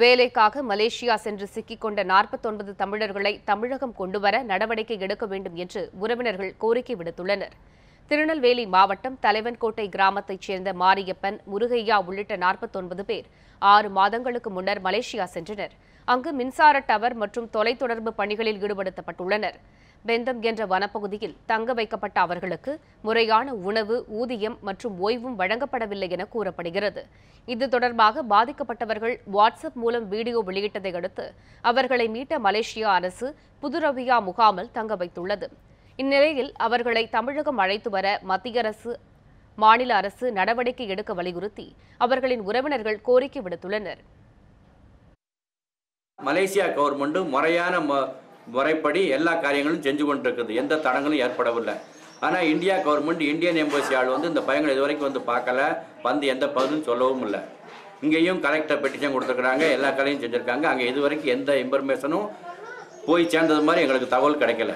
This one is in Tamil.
வேலைக்காக மலேசியா சென்று சிக்கிக்கொண்ட நாற்பத்தொன்பது தமிழர்களை தமிழகம் கொண்டுவர நடவடிக்கை எடுக்க வேண்டும் என்று உறவினர்கள் கோரிக்கை விடுத்துள்ளனர். திருநெல்வேலி மாவட்டம் தலைவன்கோட்டை கிராமத்தைச் சேர்ந்த மாரியப்பன் முருகையா உள்ளிட்ட நாற்பத்தொன்பது பேர் ஆறு மாதங்களுக்கு முன்னர் மலேசியா சென்றனர். அங்கு மின்சார டவர் மற்றும் தொலைத்தொடர்பு பணிகளில் ஈடுபடுத்தப்பட்டுள்ளனர். பெந்தம் என்ற வனப்பகுதியில் தங்க வைக்கப்பட்ட அவர்களுக்கு முறையான உணவு ஊதியம் மற்றும் ஓய்வும் வழங்கப்படவில்லை என கூறப்படுகிறது. இது தொடர்பாக பாதிக்கப்பட்டவர்கள் வாட்ஸ்அப் மூலம் வீடியோ வெளியிட்டதை அடுத்து அவர்களை மீட்ட மலேசியா அரசு புதுரவியா முகாமில் தங்க வைத்துள்ளது. இந்நிலையில் அவர்களை தமிழகம் அழைத்து வர மத்திய அரசு மாநில அரசு நடவடிக்கை எடுக்க வலியுறுத்தி அவர்களின் உறவினர்கள் கோரிக்கை விடுத்துள்ளனர். மலேசியா கவர்மெண்ட் முறையான முறைப்படி எல்லா காரியங்களும் செஞ்சு கொண்டிருக்குது. எந்த தடங்களும் ஏற்படவில்லை. ஆனால் இந்தியா கவர்மெண்ட் இந்தியன் எம்பசி ஆள் வந்து இந்த பையங்களை இது வரைக்கும் வந்து பார்க்கல. வந்து எந்த பகுதியும் சொல்லவும் இல்லை. இங்கேயும் கலெக்டர் பெட்டிஷன் கொடுத்துருக்குறாங்க. எல்லா கலையும் செஞ்சுருக்காங்க. அங்கே இது வரைக்கும் எந்த இன்ஃபர்மேஷனும் போய் சேர்ந்தது மாதிரி எங்களுக்கு தகவல் கிடைக்கல.